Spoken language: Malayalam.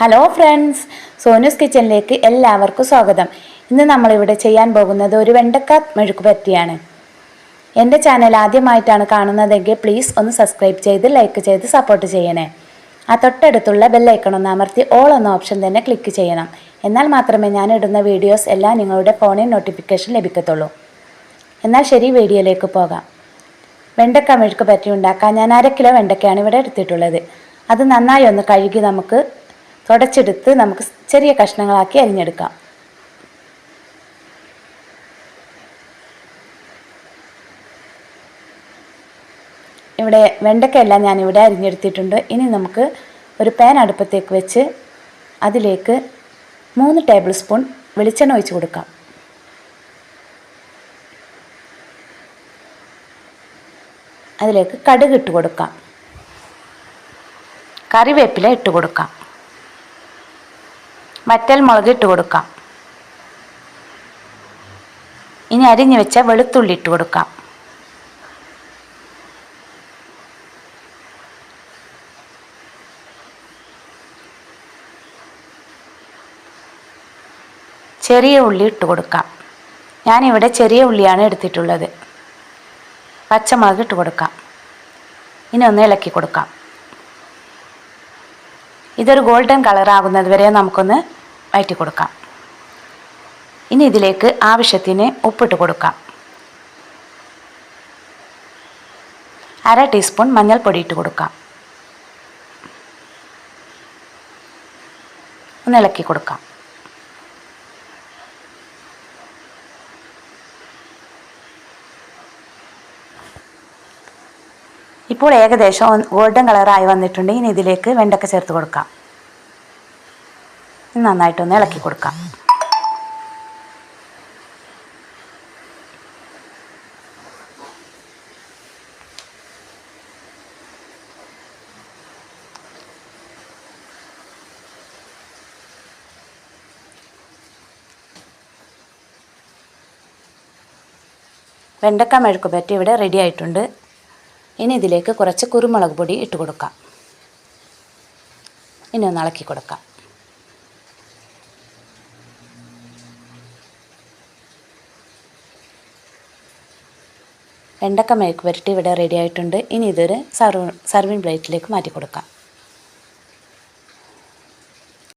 ഹലോ ഫ്രണ്ട്സ് സോനൂസ് കിച്ചണിലേക്ക് എല്ലാവർക്കും സ്വാഗതം. ഇന്ന് നമ്മളിവിടെ ചെയ്യാൻ പോകുന്നത് ഒരു വെണ്ടക്ക മെഴുക്ക് പറ്റിയാണ് എന്റെ ചാനൽ ആദ്യമായിട്ടാണ് കാണുന്നതെങ്കിൽ പ്ലീസ് ഒന്ന് സബ്സ്ക്രൈബ് ചെയ്ത് ലൈക്ക് ചെയ്ത് സപ്പോർട്ട് ചെയ്യണേ. ആ തൊട്ടടുത്തുള്ള ബെല്ലൈക്കൺ ഒന്ന് അമർത്തി ഓൾ എന്ന ഓപ്ഷൻ തന്നെ ക്ലിക്ക് ചെയ്യണം. എന്നാൽ മാത്രമേ ഞാൻ ഇടുന്ന വീഡിയോസ് എല്ലാം നിങ്ങളുടെ ഫോണിൽ നോട്ടിഫിക്കേഷൻ ലഭിക്കത്തുള്ളൂ. എന്നാൽ ശരി വീഡിയോയിലേക്ക് പോകാം. വെണ്ടക്ക മെഴുക്ക് പറ്റി ഉണ്ടാക്കാൻ ഞാൻ അര കിലോ വെണ്ടക്കയാണ് ഇവിടെ എടുത്തിട്ടുള്ളത്. അത് നന്നായി ഒന്ന് കഴുകി നമുക്ക് തുടച്ചെടുത്ത് നമുക്ക് ചെറിയ കഷ്ണങ്ങളാക്കി അരിഞ്ഞെടുക്കാം. ഇവിടെ വെണ്ടക്കയെല്ലാം ഞാൻ ഇവിടെ അരിഞ്ഞെടുത്തിട്ടുണ്ട്. ഇനി നമുക്ക് ഒരു പാൻ അടുപ്പത്തേക്ക് വെച്ച് അതിലേക്ക് മൂന്ന് ടേബിൾ സ്പൂൺ വെളിച്ചെണ്ണ ഒഴിച്ച് കൊടുക്കാം. അതിലേക്ക് കടുക് ഇട്ട് കൊടുക്കാം. കറിവേപ്പില ഇട്ട് കൊടുക്കാം. വറ്റൽ മുളക് ഇട്ട് കൊടുക്കാം. ഇനി അരിഞ്ഞു വെച്ച വെളുത്തുള്ളി ഇട്ട് കൊടുക്കാം. ചെറിയ ഉള്ളി ഇട്ട് കൊടുക്കാം. ഞാനിവിടെ ചെറിയ ഉള്ളിയാണ് എടുത്തിട്ടുള്ളത്. പച്ചമുളക് ഇട്ട് കൊടുക്കാം. ഇനി ഒന്ന് ഇളക്കി കൊടുക്കാം. ഇതൊരു ഗോൾഡൻ കളർ ആകുന്നത് വരെ നമുക്കൊന്ന് വഴറ്റി കൊടുക്കാം. ഇനി ഇതിലേക്ക് ആവശ്യത്തിന് ഉപ്പിട്ട് കൊടുക്കാം. അര ടീസ്പൂൺ മഞ്ഞൾപ്പൊടി ഇട്ട് കൊടുക്കാം. ഒന്ന് ഇളക്കി കൊടുക്കാം. ഇപ്പോൾ ഏകദേശം ഗോൾഡൻ കളറായി വന്നിട്ടുണ്ട്. ഇനി ഇതിലേക്ക് വെണ്ടക്ക ചേർത്ത് കൊടുക്കാം. നന്നായിട്ടൊന്ന് ഇളക്കി കൊടുക്കാം. വെണ്ടക്ക മെഴുക്ക് പറ്റി ഇവിടെ റെഡി ആയിട്ടുണ്ട്. ഇനി ഇതിലേക്ക് കുറച്ച് കുരുമുളക് പൊടി ഇട്ട് കൊടുക്കാം. ഇനി ഒന്ന് ഇളക്കി കൊടുക്കാം. വെണ്ടക്ക മെഴുക്ക് പുരട്ടി ഇവിടെ റെഡി ആയിട്ടുണ്ട്. ഇനി ഇതൊരു സർവ് സർവിങ് പ്ലേറ്റിലേക്ക് മാറ്റി കൊടുക്കാം